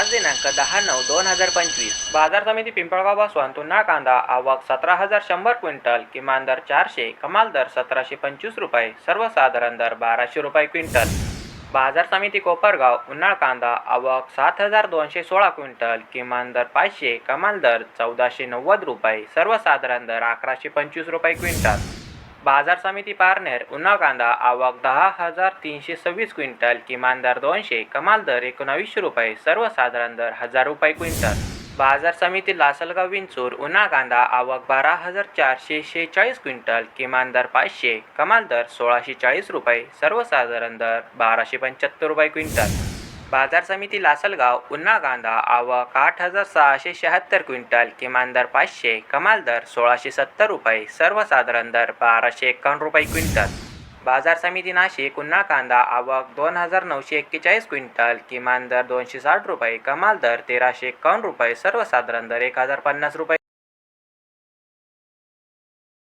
आज दिनांक दहा नऊ दोन हजार पंचवीस. बाजार समिती पिंपळगावपासून उन्हाळ कांदा आवक सतरा हजार शंभर क्विंटल किमान दर चारशे कमाल दर सतराशे पंचवीस रुपये सर्वसाधारण दर बाराशे रुपये क्विंटल. बाजार समिती कोपरगाव उन्हाळ कांदा आवक सात हजार दोनशे सोळा क्विंटल किमान दर पाचशे कमाल दर चौदाशे नव्वद रुपये सर्वसाधारण दर अकराशे पंचवीस रुपये क्विंटल. बाजार समिती पारनेर उन्हाळ कांदा आवक दहा हजार तीनशे सव्वीस क्विंटल किमान दर दोनशे कमाल दर एकोणावीसशे रुपये सर्वसाधारण दर हजार रुपये क्विंटल. बाजार समिती लासलगाव विंचूर उन्हाळ कांदा आवक बारा हजार चारशे शेहेचाळीस क्विंटल किमान दर पाचशे कमाल दर सोळाशे चाळीस रुपये सर्वसाधारण दर बाराशे पंच्याहत्तर रुपये क्विंटल. बाजार समिती लासलगाव उन्हाळ कांदा आवक आठ हजार सहाशे शहात्तर क्विंटल किमान दर पाचशे कमाल दर सोळाशे सत्तर रुपये सर्वसाधारण दर बाराशे एक्कावन्न रुपये क्विंटल. बाजार समिती नाशिक उन्हाळ कांदा आवक दोन हजार नऊशे एक्केचाळीस क्विंटल किमान दर दोनशे साठ रुपये कमाल दर तेराशे एकावन्न रुपये सर्वसाधारण दर एक हजार पन्नास रुपये